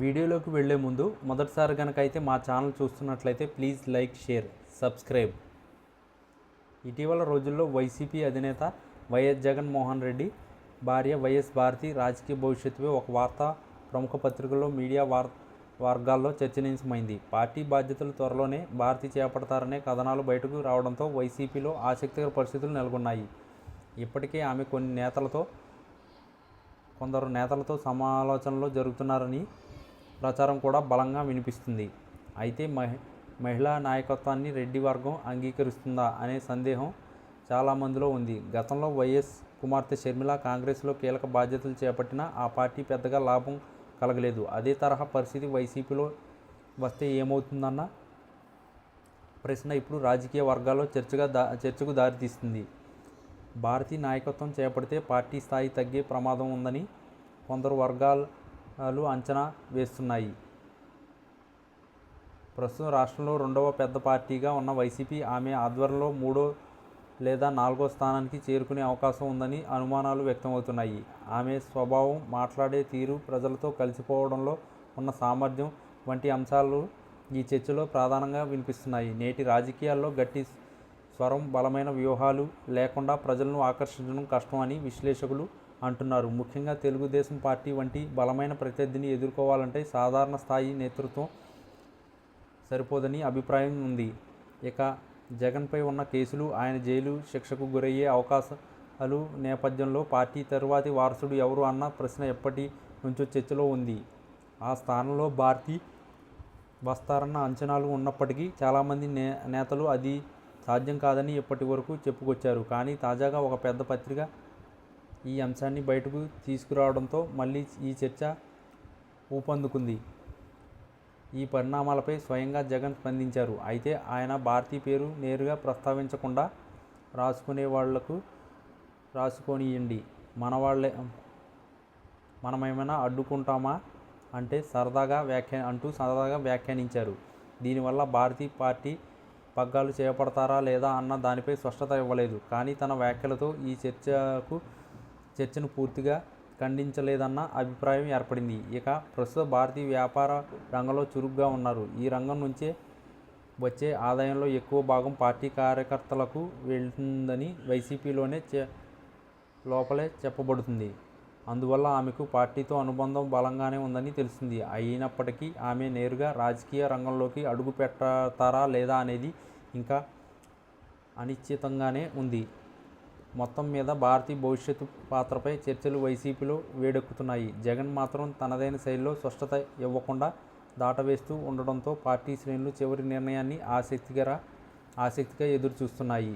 వీడియోలోకి వెళ్ళే ముందు మొదటిసారి కనుక అయితే మా ఛానల్ చూస్తున్నట్లయితే ప్లీజ్ లైక్ షేర్ సబ్స్క్రైబ్. ఇటీవల రోజుల్లో వైసీపీ అధినేత వైఎస్ జగన్మోహన్ రెడ్డి భార్య వైఎస్ భారతి రాజకీయ భవిష్యత్తుపై ఒక వార్త ప్రముఖ పత్రికల్లో మీడియా వార్ వర్గాల్లో చర్చనీయమైంది. పార్టీ బాధ్యతలు త్వరలోనే భారతి చేపడతారనే కథనాలు బయటకు రావడంతో వైసీపీలో ఆసక్తికర పరిస్థితులు నెలకొన్నాయి. ఇప్పటికే ఆమె కొన్ని నేతలతో కొందరు నేతలతో సమాలోచనలు జరుగుతున్నారని ప్రచారం కూడా బలంగా వినిపిస్తుంది. అయితే మహి మహిళా నాయకత్వాన్ని రెడ్డి వర్గం అంగీకరిస్తుందా అనే సందేహం చాలామందిలో ఉంది. గతంలో వైఎస్ కుమార్తె షర్మిల కాంగ్రెస్లో కీలక బాధ్యతలు చేపట్టినా ఆ పార్టీ పెద్దగా లాభం కలగలేదు. అదే తరహా పరిస్థితి వైసీపీలో వస్తే ఏమవుతుందన్న ప్రశ్న ఇప్పుడు రాజకీయ వర్గాల్లో చర్చగా దా చర్చకు దారితీస్తుంది. భారతీయ నాయకత్వం చేపడితే పార్టీ స్థాయి తగ్గే ప్రమాదం ఉందని కొందరు వర్గాలు అంచనా వేస్తున్నాయి. ప్రస్తుతం రాష్ట్రంలో రెండవ పెద్ద పార్టీగా ఉన్న వైసీపీ ఆమె ఆధ్వర్యంలో మూడో లేదా నాలుగో స్థానానికి చేరుకునే అవకాశం ఉందని అనుమానాలు వ్యక్తమవుతున్నాయి. ఆమె స్వభావం మాట్లాడే తీరు ప్రజలతో కలిసిపోవడంలో ఉన్న సామర్థ్యం వంటి అంశాలు ఈ చర్చలో ప్రధానంగా వినిపిస్తున్నాయి. నేటి రాజకీయాల్లో గట్టి స్వరం బలమైన వ్యూహాలు లేకుండా ప్రజలను ఆకర్షించడం కష్టం అని విశ్లేషకులు అంటున్నారు. ముఖ్యంగా తెలుగుదేశం పార్టీ వంటి బలమైన ప్రత్యర్థిని ఎదుర్కోవాలంటే సాధారణ స్థాయి నేతృత్వం సరిపోదని అభిప్రాయం ఉంది. ఇక జగన్పై ఉన్న కేసులు ఆయన జైలు శిక్షకు గురయ్యే అవకాశాలు నేపథ్యంలో పార్టీ తరువాతి వారసుడు ఎవరు అన్న ప్రశ్న ఎప్పటి నుంచో చర్చలో ఉంది. ఆ స్థానంలో భారతి వస్తారన్న అంచనాలు ఉన్నప్పటికీ చాలామంది నే నేతలు అది సాధ్యం కాదని ఇప్పటి వరకు చెప్పుకొచ్చారు. కానీ తాజాగా ఒక పెద్ద పత్రిక ఈ అంశాన్ని బయటకు తీసుకురావడంతో మళ్ళీ ఈ చర్చ ఊపందుకుంది. ఈ పరిణామాలపై స్వయంగా జగన్ స్పందించారు. అయితే ఆయన భారతీ పేరు నేరుగా ప్రస్తావించకుండా రాసుకునే వాళ్ళకు రాసుకొనియండి. మన వాళ్ళే మనమేమైనా అడ్డుకుంటామా అంటే సరదాగా వ్యాఖ్యా అంటూ సరదాగా వ్యాఖ్యానించారు. దీనివల్ల భారతీ పార్టీ పగ్గాలు చేపడతారా లేదా అన్న దానిపై స్పష్టత ఇవ్వలేదు. కానీ తన వ్యాఖ్యలతో ఈ చర్చకు చర్చను పూర్తిగా ఖండించలేదన్న అభిప్రాయం ఏర్పడింది. ఇక ప్రస్తుత భారతీయ వ్యాపార రంగంలో చురుగ్గా ఉన్నారు. ఈ రంగం నుంచే వచ్చే ఆదాయంలో ఎక్కువ భాగం పార్టీ కార్యకర్తలకు వెళ్తుందని వైసీపీలోనే చె లోపలే చెప్పబడుతుంది. అందువల్ల ఆమెకు పార్టీతో అనుబంధం బలంగానే ఉందని తెలిసింది అయినప్పటికీ ఆమె నేరుగా రాజకీయ రంగంలోకి అడుగు పెట్టతారా లేదా అనేది ఇంకా అనిశ్చితంగానే ఉంది. మొత్తం మీద భారతీయ భవిష్యత్తు పాత్రపై చర్చలు వైసీపీలో వేడెక్కుతున్నాయి. జగన్ మాత్రం తనదైన శైలిలో స్పష్టత ఇవ్వకుండా దాటవేస్తూ ఉండడంతో పార్టీ శ్రేణులు చివరి నిర్ణయాన్ని ఆసక్తికర ఆసక్తిగా ఎదురు చూస్తున్నాయి